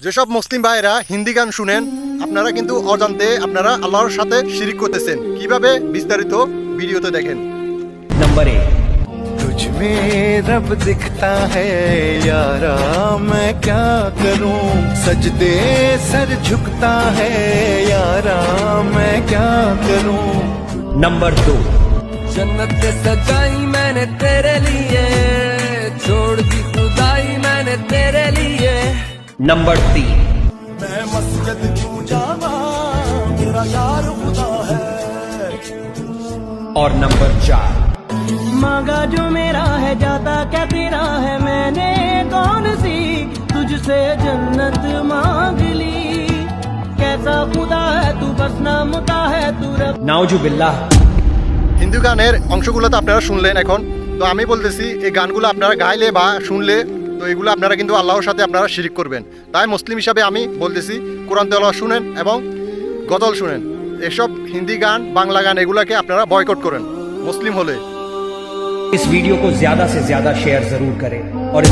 যেসব মুসলিম ভাইয়েরা হিন্দি গান শুনেন আপনারা কিন্তু অজান্তে আপনারা আল্লাহর সাথে শিরিক করতেছেন কিভাবে বিস্তারিত ভিডিওতে দেখেন नंबर एक तुझ में रब दिखता है यारा मैं क्या करूं सजदे सर झुकता है यारा मैं क्या करूं नंबर दो जन्नत सजाई मैंने तेरे लिए छोड़ दी खुदाई मैंने तेरे लिए नंबर तीन मैं मस्जिद क्यों जाना मेरा यार खुदा है और नंबर चार मांगा जो मेरा है जाता क्या तेरा है मैंने कौन सी तुझसे जन्नत मांग ली कैसा खुदा है तू बस नाम का है तू रब नाउजु बिल्लाह হিন্দু গানের অংশগুলো তো আপনারা শুনলেন এখন তো আমি বলতেছি এই গানগুলো আপনারা গাইলে বা শুনলে তো এগুলো আপনারা কিন্তু আল্লাহর সাথে আপনারা শিরিক করবেন তাই মুসলিম হিসাবে আমি বলতেছি কোরআন তেলাওয়াত শুনেন এবং গজল শুনেন এসব হিন্দি গান বাংলা গান এগুলাকে আপনারা বয়কট করেন মুসলিম হলে इस वीडियो को ज्यादा से ज्यादा शेयर जरूर करें और